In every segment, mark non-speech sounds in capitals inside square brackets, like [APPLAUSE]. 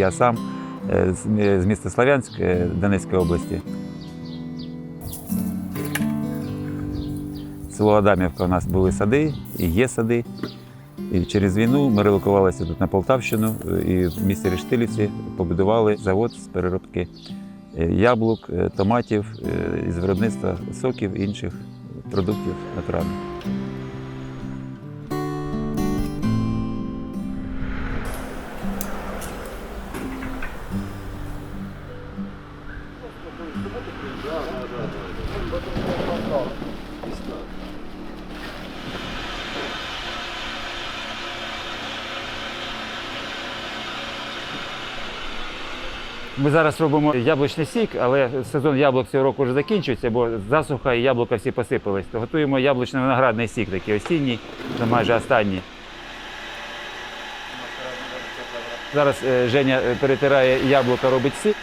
я сам е, з міста Славянськ е, Донецької області. Село Адамівка у нас були сади і є сади. І через війну ми релокувалися тут на Полтавщину е, і в місті Рештилівці побудували завод з переробки яблук, томатів із виробництва соків і інших продуктів натуральних. Ми зараз робимо яблучний сік, але сезон яблук цього року вже закінчується, бо засуха і яблука всі посипались. Готуємо яблучно-виноградний сік, такий осінній, це майже останній. Зараз е, Женя е, перетирає яблука, робить сік.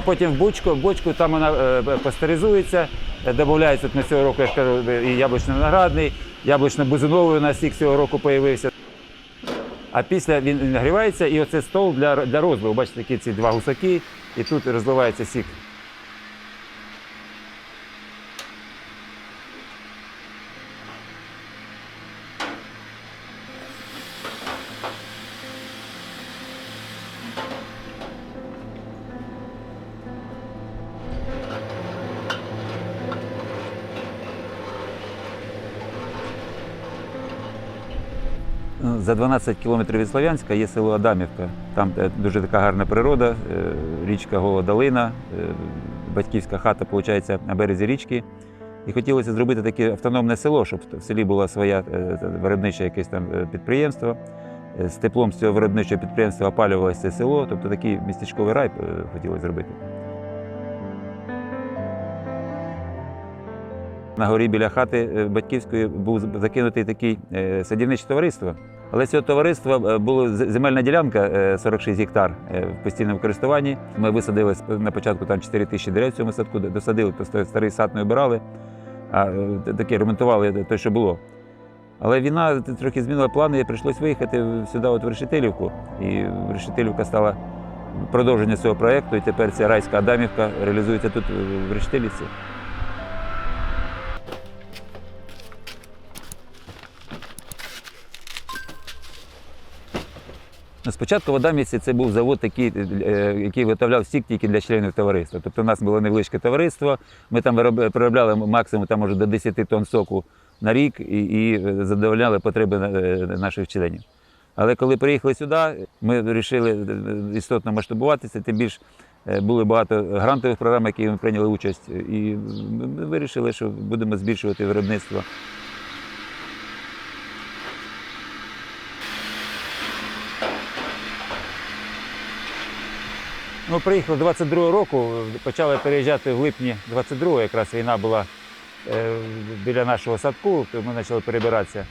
А потім в бочку. В бочку там вона е, пастеризується, е, додається на цього року, я кажу, е, і яблучно-виноградний, яблучно-бузиновий у нас сік цього року з'явився. А після він нагрівається, і оце стол для, для розливу. Бачите, такі ці два гусаки, і тут розливається сік. За 12 кілометрів від Слов'янська є село Адамівка. Там дуже така гарна природа, е, річка Голодалина, е, батьківська хата, виходить, на березі річки. І хотілося зробити таке автономне село, щоб в селі було своє е, виробниче якесь там підприємство. З теплом з цього виробничого підприємства опалювалося це село, тобто такий містечковий рай хотілося зробити. На горі біля хати е, батьківської був закинутий такий е, садівниче товариство. Але цього товариства е, була земельна ділянка е, 46 гектар в постійному користуванні. Ми висадили на початку там 4 тисячі дерев в цьому садку, досадили, то старий сад не обирали, а таке ремонтували те, що було. Але війна трохи змінила плани, і прийшлось виїхати сюди, от в Решетилівку. І Решетилівка стала продовження цього проєкту, і тепер ця райська Адамівка реалізується тут в Решетилівці. Спочатку в Адамівці це був завод, такий, е, який виготовляв сік тільки для членів товариства. Тобто у нас було невеличке товариство, ми там вироб- переробляли максимум там, може, до 10 тонн соку на рік і, і задовольняли потреби е, наших членів. Але коли приїхали сюди, ми вирішили е, істотно масштабуватися, тим більш е, були багато грантових програм, які ми прийняли участь, і ми вирішили, що будемо збільшувати виробництво. Ми приїхали 22-го року, почали переїжджати в липні 22-го, якраз війна була е, біля нашого садку, ми почали перебиратися.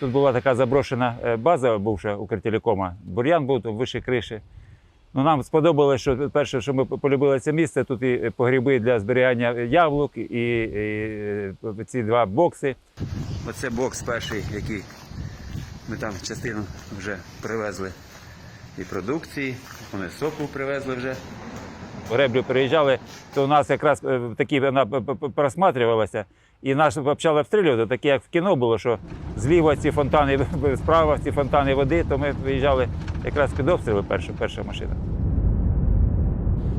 Тут була така заброшена е, база, бувша Укртелекома. Бур'ян був тут вище криші. Ну, нам сподобалося, що перше, що ми полюбили це місце, тут і погріби для зберігання яблук, і, і е, ці два бокси. Оце бокс перший, який ми там частину вже привезли і продукції, вони соку привезли вже. В Реблю приїжджали, то у нас якраз е, такі вона п- п- п- просматрювалася, і нас почали обстрілювати, таке як в кіно було, що зліва ці фонтани, [LAUGHS] справа ці фонтани води, то ми виїжджали якраз під обстріли перша, перша машина.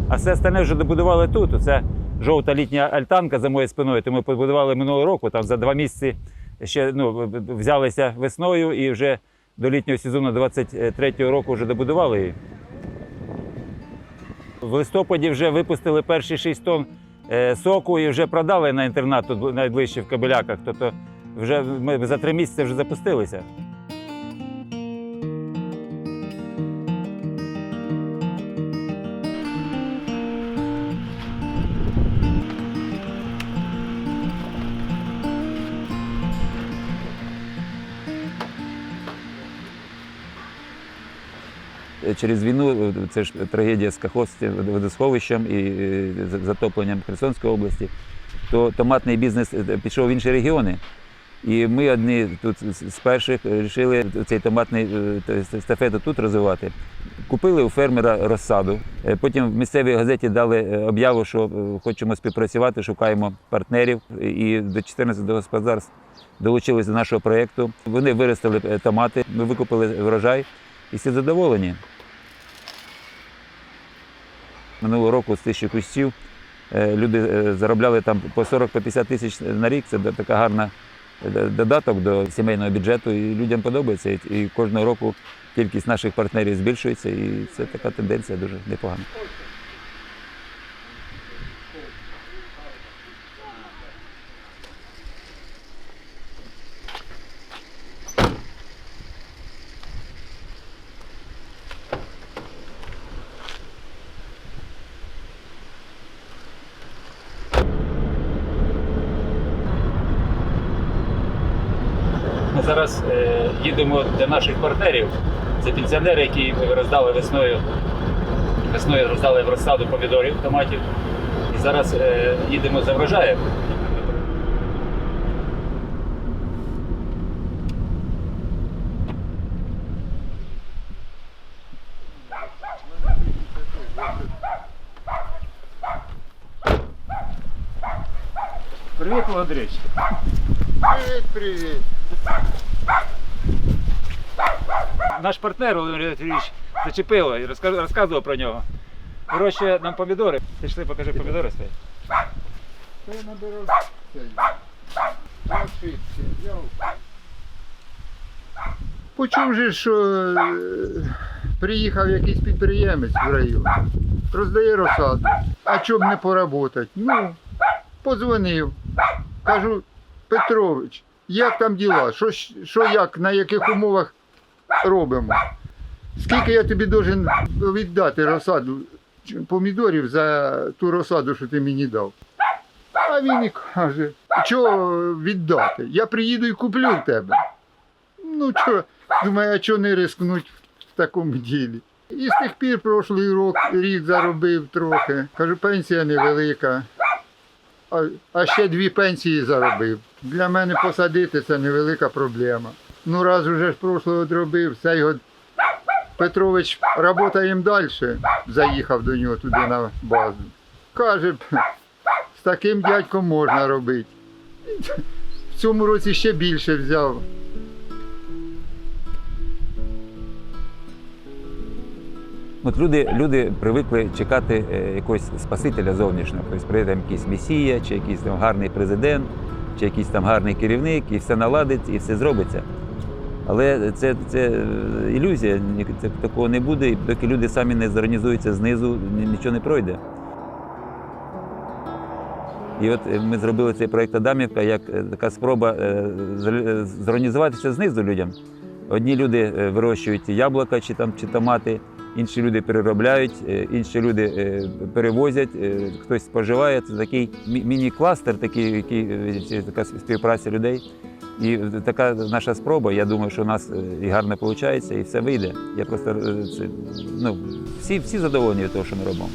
А все остальне вже добудували тут. Це жовта літня альтанка за моєю спиною, то ми побудували минулого року, там за два місяці ще ну, взялися весною і вже до літнього сезону 23-го року вже добудували її. В листопаді вже випустили перші 6 тонн е, соку і вже продали на інтернат тут найближче в Кабеляках. Тобто вже ми за три місяці вже запустилися. Через війну е, це ж трагедія з Каховським водосховищем і е, затопленням Херсонської області, то томатний бізнес е, пішов в інші регіони. І ми одні тут з перших вирішили цей томатний естафету тут розвивати. Купили у фермера розсаду. Потім в місцевій газеті дали об'яву, що хочемо співпрацювати, шукаємо партнерів. І до 14 господарств долучились до нашого проєкту. Вони виростили томати, ми викупили врожай і всі задоволені. Минулого року з тисячі кущів е, люди е, заробляли там по 40-50 тисяч на рік. Це така гарна е, додаток до сімейного бюджету, і людям подобається. І кожного року кількість наших партнерів збільшується, і це така тенденція дуже непогана. Ми зараз е, їдемо до наших партнерів. Це пенсіонери, які роздали весною. Весною роздали в розсаду помідорів, томатів. І зараз е, їдемо за врожаєм. Привіт, Володрич. Привіт, привіт. Наш партнер Володимир Анатолійович зачепило і розказ- розказував про нього. Вирощує нам помідори. Пішли, покажи помідори свої. Та я. Почув же, що е, приїхав якийсь підприємець в район, роздає розсаду. А чоб не поработати? Ну, подзвонив. Кажу, Петрович, як там діла? Що, що як, на яких умовах робимо? Скільки я тобі должен віддати розсаду помідорів за ту розсаду, що ти мені дав? А він і каже, що віддати? Я приїду і куплю в тебе. Ну що, думаю, а чого не рискнуть в такому ділі? І з тих пір прошлий рок, рік заробив трохи. Кажу, пенсія невелика. А ще дві пенсії заробив. Для мене посадити це невелика проблема. Ну раз уже ж прошлого зробив, все його Петрович, работаємо далі. Заїхав до нього туди на базу. Каже, з таким дядьком можна робити. В цьому році ще більше взяв. От люди, люди привикли чекати е, якогось спасителя зовнішнього. Тобто прийде там якийсь месія, чи якийсь там гарний президент, чи якийсь там гарний керівник, і все наладить, і все зробиться. Але це, це ілюзія, такого не буде, доки люди самі не зорганізуються знизу, нічого не пройде. І от е, ми зробили цей проєкт Адамівка як е, така спроба е, зорганізуватися знизу людям. Одні люди вирощують яблука чи, там, чи томати, інші люди переробляють, інші люди перевозять, хтось споживає. Це такий мі- міні-кластер, такий, який, така співпраця людей. І така наша спроба, я думаю, що у нас е, і гарно виходить, і все вийде. Я просто е, це, ну, всі, всі задоволені від того, що ми робимо.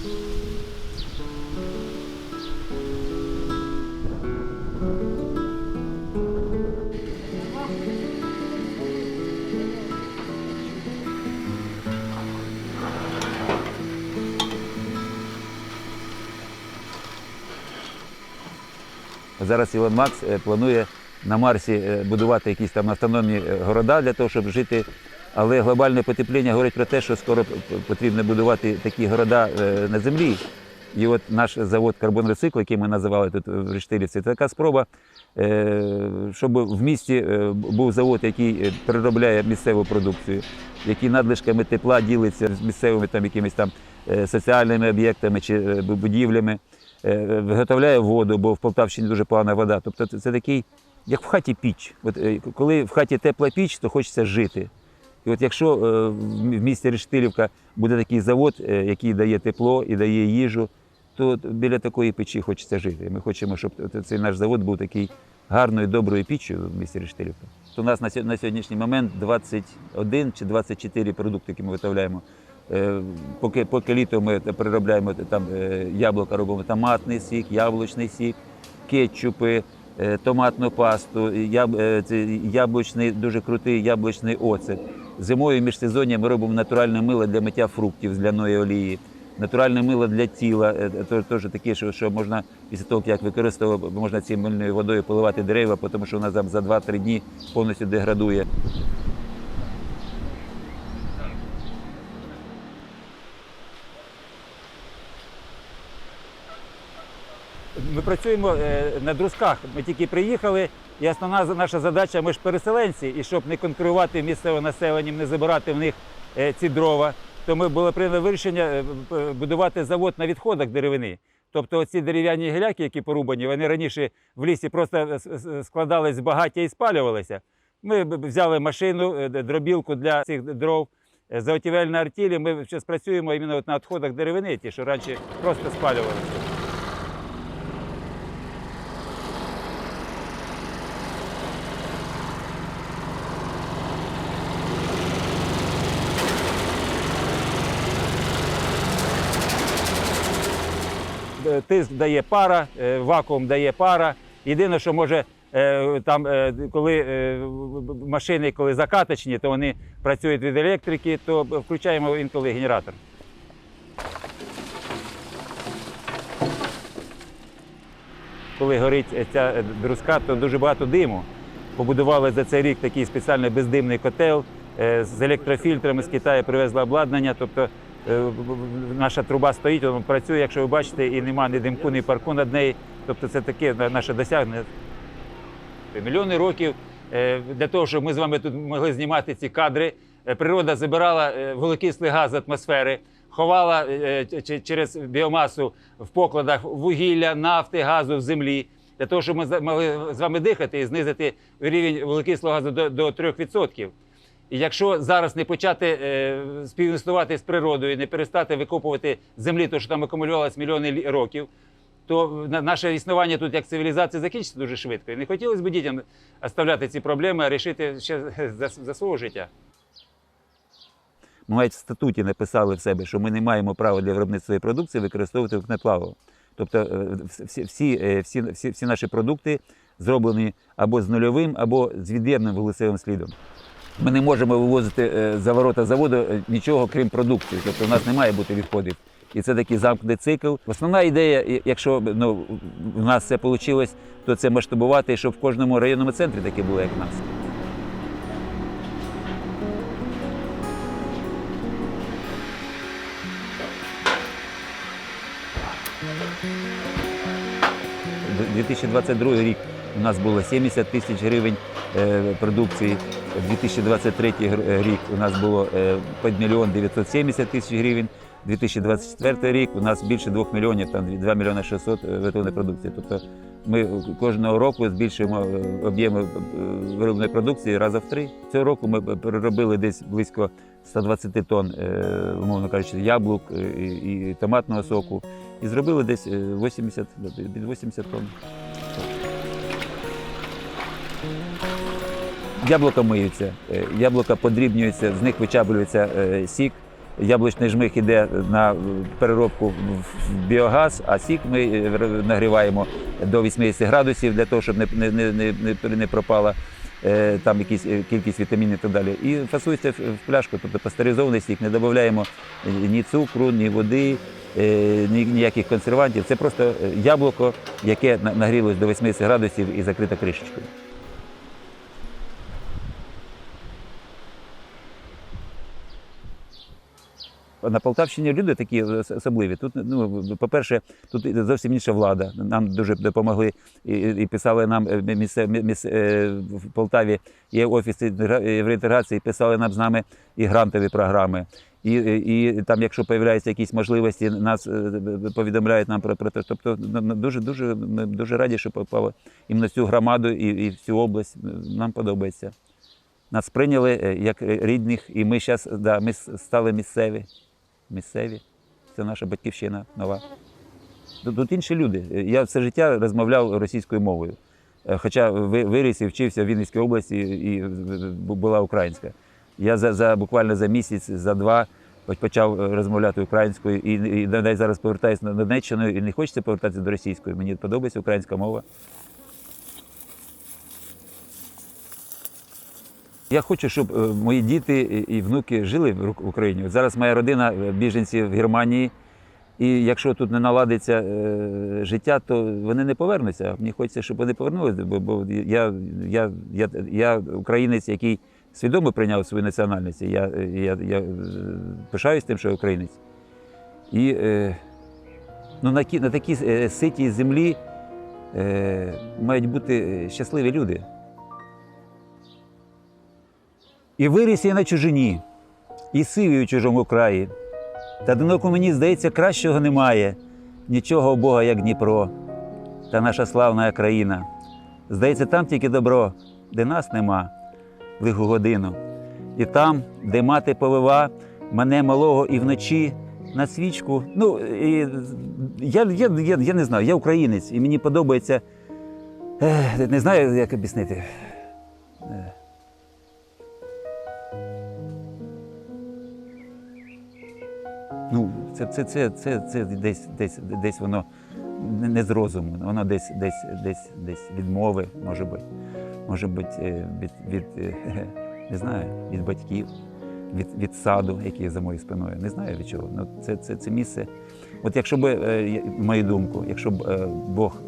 Зараз Ілон Макс е, планує на Марсі е, будувати якісь там автономні е, города для того, щоб жити. Але глобальне потепління говорить про те, що скоро потрібно будувати такі города е, на землі. І от наш завод «Карбонрецикл», який ми називали тут в Рештилівці, це така спроба, щоб в місті був завод, який переробляє місцеву продукцію, який надлишками тепла ділиться з місцевими там якимись там соціальними об'єктами чи будівлями виготовляє воду, бо в Полтавщині дуже погана вода. Тобто це такий, як в хаті піч. От, е, коли в хаті тепла піч, то хочеться жити. І от якщо е, в місті Рештилівка буде такий завод, е, який дає тепло і дає їжу, то біля такої печі хочеться жити. Ми хочемо, щоб цей наш завод був такий гарною, доброю піччю в місті Рештилівка. У нас на сьогоднішній момент 21 чи 24 продукти, які ми виготовляємо Поки, поки літо ми переробляємо там яблука, робимо томатний сік, яблучний сік, кетчупи, томатну пасту, е, яблучний, дуже крутий яблучний оцет. Зимою між ми робимо натуральне мило для миття фруктів з ляної олії, натуральне мило для тіла, е, е, теж- таке, що можна після того, як використовував, можна цією мильною водою поливати дерева, тому що вона за 2-3 дні повністю деградує. Ми працюємо е, на друзках. Ми тільки приїхали, і основна наша задача, ми ж переселенці, і щоб не конкурувати місцевим населенням, не забирати в них е, ці дрова, то ми було прийнято вирішення е, будувати завод на відходах деревини. Тобто ці дерев'яні гіляки, які порубані, вони раніше в лісі просто складались з багаття і спалювалися. Ми взяли машину, дробілку для цих дров. Заготівельна артілі. Ми зараз працюємо іменно на відходах деревини, ті, що раніше просто спалювалися. Тиск дає пара, е, вакуум дає пара. Єдине, що може е, там, е, коли машини, коли закаточні, то вони працюють від електрики, то включаємо інколи генератор. Коли горить ця друзка, то дуже багато диму. Побудували за цей рік такий спеціальний бездимний котел з електрофільтрами з Китаю привезли обладнання. Тобто наша труба стоїть, вона працює, якщо ви бачите, і немає ні димку, ні парку над нею. Тобто це таке наше досягнення. Мільйони років е, для того, щоб ми з вами тут могли знімати ці кадри, е, природа забирала е, вуглекислий газ з атмосфери, ховала е, через біомасу в покладах вугілля, нафти, газу в землі. Для того, щоб ми могли з вами дихати і знизити рівень вуглекислого газу до 3%. І якщо зараз не почати е, співіснувати з природою, не перестати викопувати землі, то що там акумулювалось мільйони років, то наше існування тут як цивілізація закінчиться дуже швидко. І не хотілося б дітям оставляти ці проблеми, а рішити ще [LAUGHS] за, за свого життя. Ми навіть в статуті написали в себе, що ми не маємо права для виробництва своєї продукції використовувати вогнеплаву. Тобто е, всі, всі, е, всі, всі, всі наші продукти зроблені або з нульовим, або з від'ємним вуглецевим слідом. Ми не можемо вивозити е, за ворота заводу е, нічого крім продукції. Тобто у нас не має бути відходів. І це такий замкнений цикл. Основна ідея, якщо ну, в нас це вийшло, то це масштабувати, щоб в кожному районному центрі таке було, як в нас. Д- 2022 рік у нас було 70 тисяч гривень е, продукції. 2023 гр- рік у нас було під мільйон 970 тисяч гривень. 2024 рік у нас більше 2 мільйонів, там 2 мільйони 600 виготовленої продукції. Тобто ми кожного року збільшуємо об'єми виробленої продукції раза в три. Цього року ми переробили десь близько 120 тонн, умовно кажучи, яблук і, томатного соку. І зробили десь е, 80, під 80 тонн. Яблука миються, е, яблука подрібнюються, з них вичаблюється е, сік. Яблучний жмих йде на переробку в біогаз, а сік ми е, нагріваємо до 80 градусів для того, щоб не, не, не, не, пропала там якісь кількість вітамінів і так далі. І фасується в пляшку, тобто пастеризований сік, не додаємо ні цукру, ні води, ні, ніяких консервантів. Це просто яблуко, яке нагрілось до 80 градусів і закрите кришечкою. На Полтавщині люди такі особливі. Тут, ну, по-перше, тут зовсім інша влада. Нам дуже допомогли і, писали нам е, місце, е, в Полтаві є офіс інтегра- євроінтеграції, писали нам з нами і грантові програми. І, і, там, якщо з'являються якісь можливості, нас е, повідомляють нам про, про те. Тобто ну, ну, дуже, дуже, ми дуже раді, що попали іменно цю громаду і, і в цю область. Нам подобається. Нас прийняли е, як рідних, і ми зараз да, ми стали місцеві. Місцеві. Це наша батьківщина нова. Тут, інші люди. Я все життя розмовляв російською мовою. Е, Хоча виріс і вчився в Вінницькій області і була українська. Я за, за буквально за місяць, за два почав розмовляти українською і, і навіть зараз повертаюся на Донеччину і не хочеться повертатися до російської. Мені подобається українська мова. Я хочу, щоб е, мої діти і внуки жили в Україні. От зараз моя родина е, біженці в Германії. І якщо тут не наладиться е, життя, то вони не повернуться. Мені хочеться, щоб вони повернулися, бо, бо я, я, я, я українець, який свідомо прийняв свою національність. Я, я, я пишаюсь тим, що я українець. І ну, на, на такій ситій землі мають бути щасливі люди. І виріс я на чужині, і сивий у чужому краї. Та одиноко мені здається, кращого немає, нічого у Бога, як Дніпро, та наша славна країна. Здається, там тільки добро, де нас нема в лиху годину. І там, де мати повива мене малого і вночі на свічку. Ну, і я, я, я, я не знаю, я українець, і мені подобається. Ех, не знаю, як об'яснити. Ну, це, це, це, це, це десь, десь, десь воно не з розуму, воно десь, десь, десь, десь від мови, може бути, може бути е, від, від е, [LAUGHS] не знаю, від батьків, від, від саду, який за моєю спиною. Не знаю від чого. Ну, це, це, це місце. От якщо б, е, я- мою думку, якщо б Бог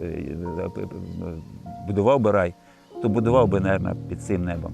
будував би рай, то будував би, мабуть, під цим небом.